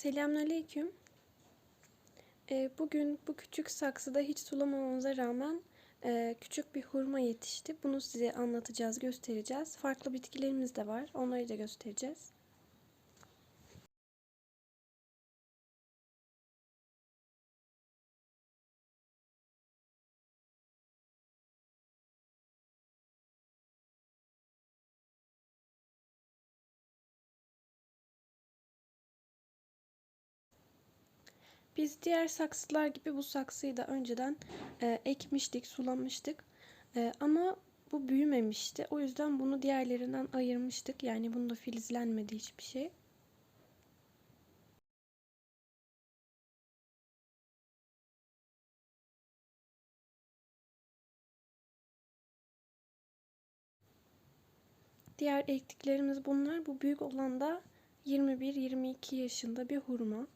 Selamünaleyküm. Ee, bugün bu küçük saksıda hiç sulamamamıza rağmen e, küçük bir hurma yetişti. Bunu size anlatacağız, göstereceğiz. Farklı bitkilerimiz de var. Onları da göstereceğiz. Biz diğer saksılar gibi bu saksıyı da önceden e, ekmiştik, sulamıştık. E, ama bu büyümemişti. O yüzden bunu diğerlerinden ayırmıştık. Yani bunda filizlenmedi hiçbir şey. Diğer ektiklerimiz bunlar. Bu büyük olan da 21-22 yaşında bir hurma.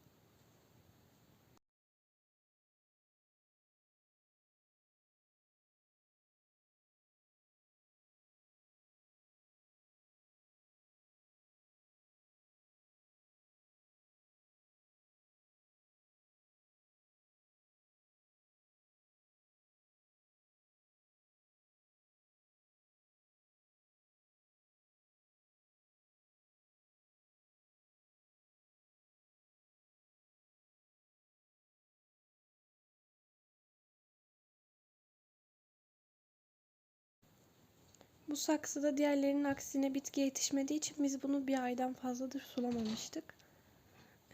Bu saksıda diğerlerinin aksine bitki yetişmediği için biz bunu bir aydan fazladır sulamamıştık.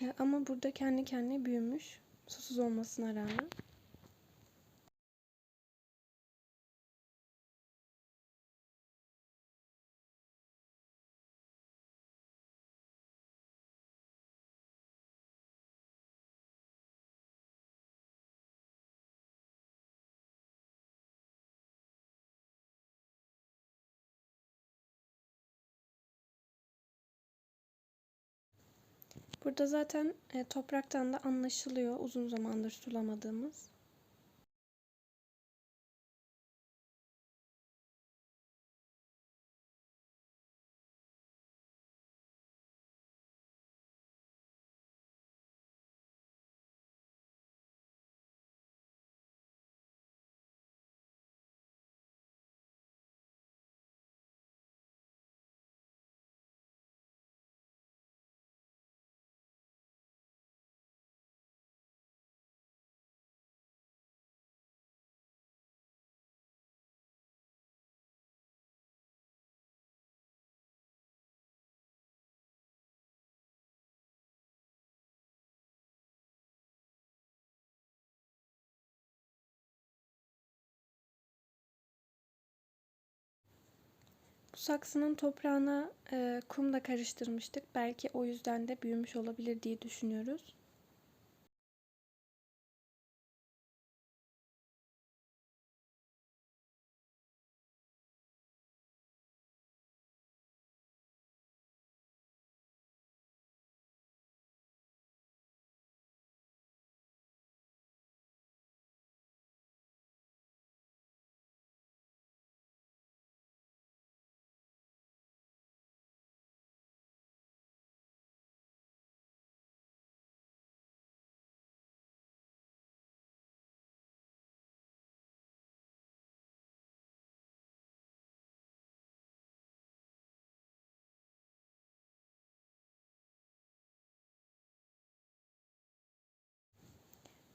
Ee, ama burada kendi kendine büyümüş. Susuz olmasına rağmen. Burada zaten e, topraktan da anlaşılıyor uzun zamandır sulamadığımız. Saksının toprağına e, kum da karıştırmıştık. Belki o yüzden de büyümüş olabilir diye düşünüyoruz.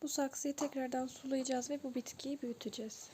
Bu saksıyı tekrardan sulayacağız ve bu bitkiyi büyüteceğiz.